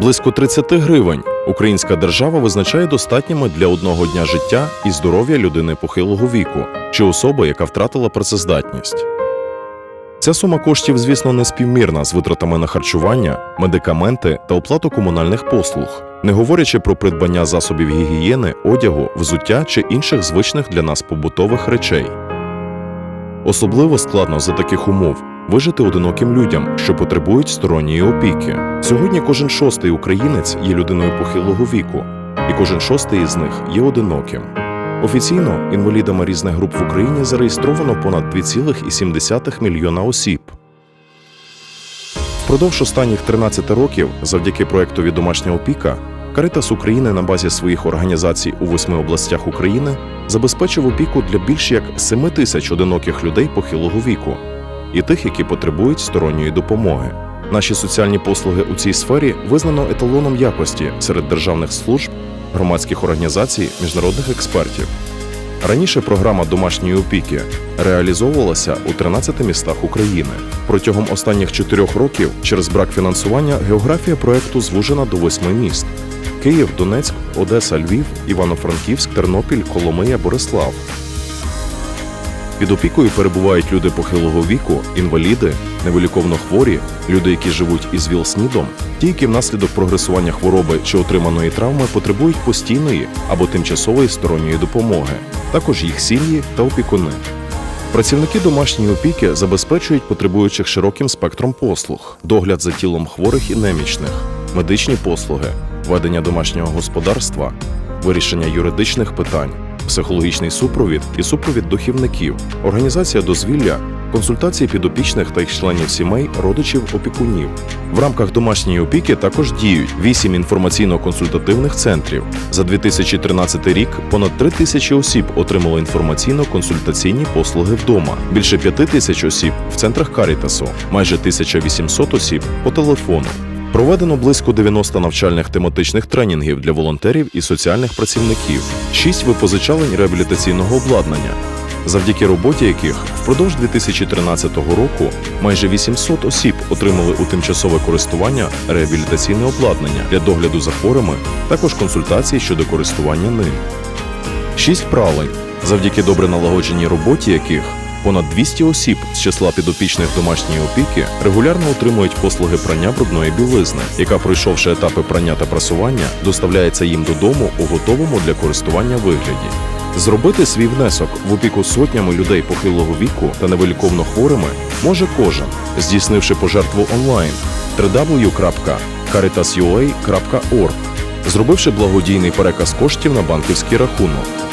Близько 30 гривень українська держава визначає достатніми для одного дня життя і здоров'я людини похилого віку чи особи, яка втратила працездатність. Ця сума коштів, звісно, не співмірна з витратами на харчування, медикаменти та оплату комунальних послуг, не говорячи про придбання засобів гігієни, одягу, взуття чи інших звичних для нас побутових речей. Особливо складно за таких умов вижити одиноким людям, що потребують сторонньої опіки. Сьогодні кожен шостий українець є людиною похилого віку, і кожен шостий із них є одиноким. Офіційно інвалідами різних груп в Україні зареєстровано понад 2,7 мільйона осіб. Впродовж останніх 13 років, завдяки проектові Домашня опіка, Каритас України на базі своїх організацій у восьми областях України забезпечив опіку для більш як 7 тисяч одиноких людей похилого віку і тих, які потребують сторонньої допомоги. Наші соціальні послуги у цій сфері визнано еталоном якості серед державних служб, громадських організацій, міжнародних експертів. Раніше програма домашньої опіки реалізовувалася у 13 містах України. Протягом останніх чотирьох років через брак фінансування географія проекту звужена до восьми міст: Київ, Донецьк, Одеса, Львів, Івано-Франківськ, Тернопіль, Коломия, Борислав. Під опікою перебувають люди похилого віку, інваліди, невиліковно хворі, люди, які живуть із ВІЛ-СНІДом, ті, які внаслідок прогресування хвороби чи отриманої травми потребують постійної або тимчасової сторонньої допомоги, також їх сім'ї та опікуни. Працівники домашньої опіки забезпечують потребуючих широким спектром послуг, догляд за тілом хворих і немічних, медичні послуги, ведення домашнього господарства, вирішення юридичних питань, психологічний супровід і супровід дохівників, організація дозвілля, консультації підопічних та їх членів сімей, родичів, опікунів. В рамках домашньої опіки також діють вісім інформаційно-консультативних центрів. За 2013 рік понад 3 тисячі осіб отримало інформаційно-консультаційні послуги вдома, більше 5 тисяч осіб в центрах Карітасу, майже 1800 осіб по телефону. Проведено близько 90 навчальних тематичних тренінгів для волонтерів і соціальних працівників, 6 випозичалень реабілітаційного обладнання, завдяки роботі яких впродовж 2013 року майже 800 осіб отримали у тимчасове користування реабілітаційне обладнання для догляду за хворими, також консультації щодо користування ним. Шість пралень, завдяки добре налагодженій роботі яких понад 200 осіб з числа підопічних домашньої опіки регулярно отримують послуги прання брудної білизни, яка, пройшовши етапи прання та прасування, доставляється їм додому у готовому для користування вигляді. Зробити свій внесок в опіку сотнями людей похилого віку та невиліковно хворими може кожен, здійснивши пожертву онлайн www.caritasua.org, зробивши благодійний переказ коштів на банківський рахунок